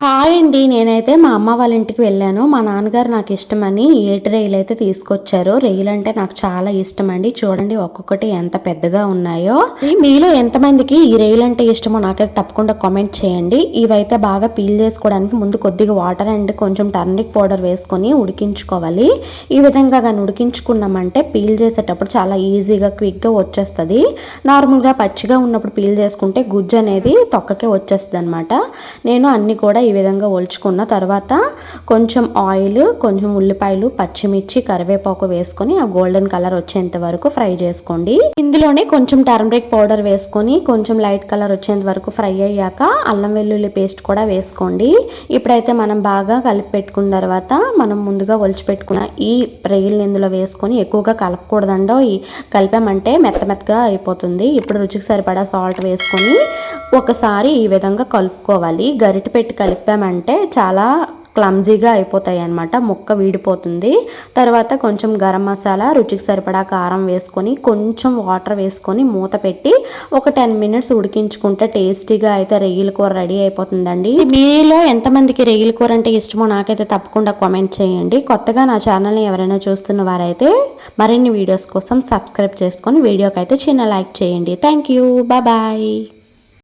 Hi అండి నేనైతే మా అమ్మ వాళ్ళ ఇంటికి వెళ్ళాను. మా నాన్నగారు నాకు ఇష్టమని ఏటి రొయ్యలు అయితే తీసుకొచ్చారు. రొయ్యలు అంటే నాకు చాలా ఇష్టం అండి. చూడండి ఒక్కొక్కటి ఎంత పెద్దగా ఉన్నాయో. మీలో ఎంతమందికి ఈ రొయ్యలు అంటే ఇష్టమో నాకైతే తప్పకుండా కామెంట్ చేయండి. ఇవైతే బాగా పీల్ చేసుకోవడానికి ముందు కొద్దిగా వాటర్ అండ్ కొంచెం టర్నిక్ పౌడర్ వేసుకొని ఉడికించుకోవాలి. ఈ విధంగా కానీ ఉడికించుకున్నామంటే పీల్ చేసేటప్పుడు చాలా ఈజీగా క్విక్గా వచ్చేస్తుంది. నార్మల్గా పచ్చిగా ఉన్నప్పుడు పీల్ చేసుకుంటే గుజ్జు అనేది తొక్కకే వచ్చేస్తుంది అనమాట నేను అన్ని కూడా ఈ విధంగా ఒలుచుకున్న తర్వాత కొంచెం ఆయిల్ కొంచెం ఉల్లిపాయలు పచ్చిమిర్చి కరివేపాకు వేసుకొని ఆ గోల్డెన్ కలర్ వచ్చేంత వరకు ఫ్రై చేసుకోండి. ఇందులోనే కొంచెం టర్మరిక్ పౌడర్ వేసుకొని కొంచెం లైట్ కలర్ వచ్చేంత వరకు ఫ్రై అయ్యాక అల్లం వెల్లుల్లి పేస్ట్ కూడా వేసుకోండి. ఇప్పుడైతే మనం బాగా కలిపి పెట్టుకున్న తర్వాత మనం ముందుగా ఒలిచిపెట్టుకున్న ఈ రొయ్యల్ని ఇందులో వేసుకొని ఎక్కువగా కలపకూడదండో ఈ కలిపామంటే మెత్త మెత్తగా అయిపోతుంది. ఇప్పుడు రుచికి సరిపడా సాల్ట్ వేసుకొని ఒకసారి ఈ విధంగా కలుపుకోవాలి. గరిట పెట్టి కలిపామంటే చాలా క్లమ్జీగా అయిపోతాయి అనమాట ముక్క వీడిపోతుంది. తర్వాత కొంచెం గరం మసాలా రుచికి సరిపడా కారం వేసుకొని కొంచెం వాటర్ వేసుకొని మూత పెట్టి ఒక టెన్ మినిట్స్ ఉడికించుకుంటే టేస్టీగా అయితే రొయ్యల కూర రెడీ అయిపోతుందండి. మీలో ఎంతమందికి రొయ్యల కూర అంటే ఇష్టమో నాకైతే తప్పకుండా కామెంట్ చేయండి. కొత్తగా నా ఛానల్ని ఎవరైనా చూస్తున్న వారైతే మరిన్ని వీడియోస్ కోసం సబ్స్క్రైబ్ చేసుకొని వీడియోకి అయితే చిన్న లైక్ చేయండి. Thank you. బాయ్.